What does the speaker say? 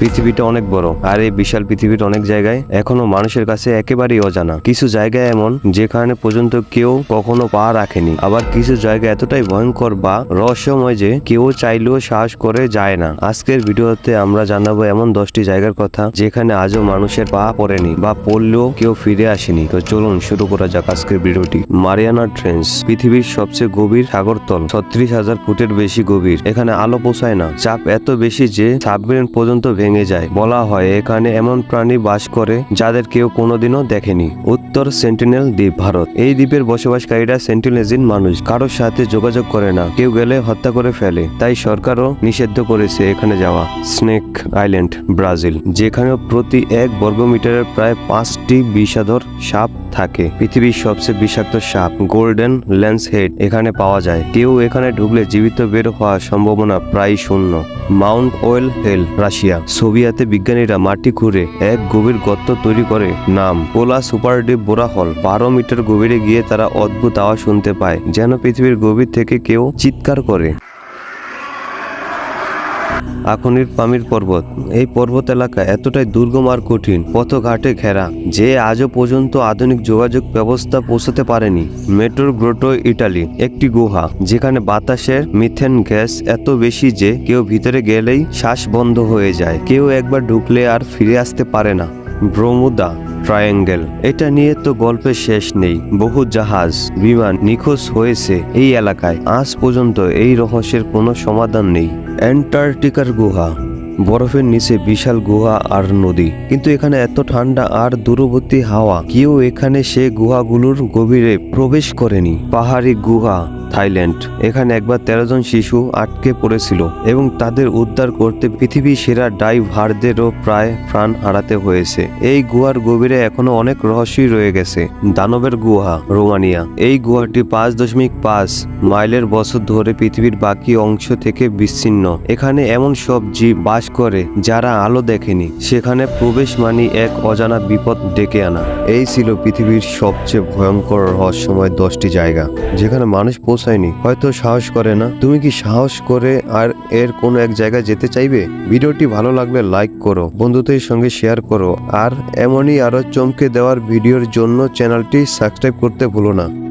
পৃথিবীটা অনেক বড়। আর এই বিশাল পৃথিবীর অনেক জায়গায় এখনও মানুষের কাছে একেবারেই অজানা। কিছু জায়গা এমন যেখানে পর্যন্ত কেউ কখনো পা রাখেনি। আবার কিছু জায়গা এতটাই ভয়ঙ্কর বা রহস্যময় যে কেউ চাইলেও সাহস করে যায় না। আজকের ভিডিওতে আমরা জানাব এমন দশটি জায়গার কথা যেখানে আজও মানুষের পা পড়েনি বা পড়লেও কেউ ফিরে আসেনি। তো চলুন শুরু করা যাক আজকের ভিডিওটি। মারিয়ানা ট্রেন্স, পৃথিবীর সবচেয়ে গভীর সাগরতল, ছত্রিশ হাজার ফুটের বেশি গভীর। এখানে আলো পোষায় না। চাপ এত বেশি যে সাবমেরিন পর্যন্ত ভেঙে যায়। বলা হয়, এখানে এমন প্রাণী বাস করে যাদের কেউ কোনোদিনও দেখেনি। উত্তর সেন্টিনেল দ্বীপ ভারত। এই দ্বীপের বসবাসকারীরা সেন্টিনেজিন মানুষ। কারোর সাথে যোগাযোগ করে না। কেউ গেলে হত্যা করে ফেলে। তাই সরকারও নিষিদ্ধ করেছে এখানে যাওয়া। Snake Island Brazil. যেখানে প্রতি এক বর্গমিটারের প্রায় পাঁচটি বিষাধর সাপ থাকে। পৃথিবীর সবচেয়ে বিষাক্ত সাপ গোল্ডেন ল্যান্স হেড এখানে পাওয়া যায়। কেউ এখানে ঢুকলে জীবিত বের হওয়ার সম্ভাবনা প্রায় শূন্য। Mount Well Hell Russia. সোভিয়েতে বিজ্ঞানীরা মাটি খুঁড়ে এক গভীর গর্ত তৈরি করে, নাম পোলা সুপারডিপ বোরাহল বারো মিটার গভীরে গিয়ে তারা অদ্ভুত আওয়াজ শুনতে পায়, যেন পৃথিবীর গভীর থেকে কেউ চিৎকার করে। আখনির পামির পর্বত। এই পর্বত এলাকা এতটাই দুর্গম আর কঠিন, পথঘাটে ঘেরা, যে আজও পর্যন্ত আধুনিক যোগাযোগ ব্যবস্থা পৌঁছাতে পারেনি। মেট্রোর গ্রোটো, ইটালি, একটি গুহা, যেখানে বাতাসের মিথেন গ্যাস এত বেশি যে কেউ ভিতরে গেলেই শ্বাস বন্ধ হয়ে যায়। কেউ একবার ঢুকলে আর ফিরে আসতে পারে না। Bermuda Triangle. এটা নিয়ে তো গল্পের শেষ নেই। বহু জাহাজ, বিমান নিখোঁজ হয়েছে এই এলাকায়। আজ পর্যন্ত এই রহস্যের কোনো সমাধান নেই। অ্যান্টার্কটিকার গুহা। বরফের নিচে বিশাল গুহা আর নদী। কিন্তু এখানে এত ঠান্ডা আর দূরবর্তী হাওয়া, কেউ এখানে সে গুহাগুলোর গভীরে প্রবেশ করেনি। পাহাড়ি গুহা। থাইল্যান্ড। এখানে একবার তেরো জন শিশু আটকে পড়েছিল এবং তাদের উদ্ধার করতে পৃথিবীর সেরা ডাইভারদেরও প্রায় প্রাণ হারাতে হয়েছে। এই গুহার গভীরে এখনও অনেক রহস্যই রয়ে গেছে। দানবের গুহা, রোমানিয়া। এই গুহাটি পাঁচ দশমিক পাঁচ মাইলের বছর ধরে পৃথিবীর বাকি অংশ থেকে বিচ্ছিন্ন। এখানে এমন সব জীব বাস করে যারা আলো দেখেনি। সেখানে প্রবেশ মানি এক অজানা বিপদ ডেকে আনা। এই ছিল পৃথিবীর সবচেয়ে ভয়ঙ্কর রহস্যময় দশটি জায়গা, যেখানে মানুষ পৌঁছায়নি। হয়তো সাহস করে না। তুমি কি সাহস করে আর এর কোনো এক জায়গায় যেতে চাইবে? ভিডিওটি ভালো লাগলে লাইক করো, বন্ধুদের সঙ্গে শেয়ার করো, আর এমনই আরও চমকে দেওয়ার ভিডিওর জন্য চ্যানেলটি সাবস্ক্রাইব করতে ভুলো না।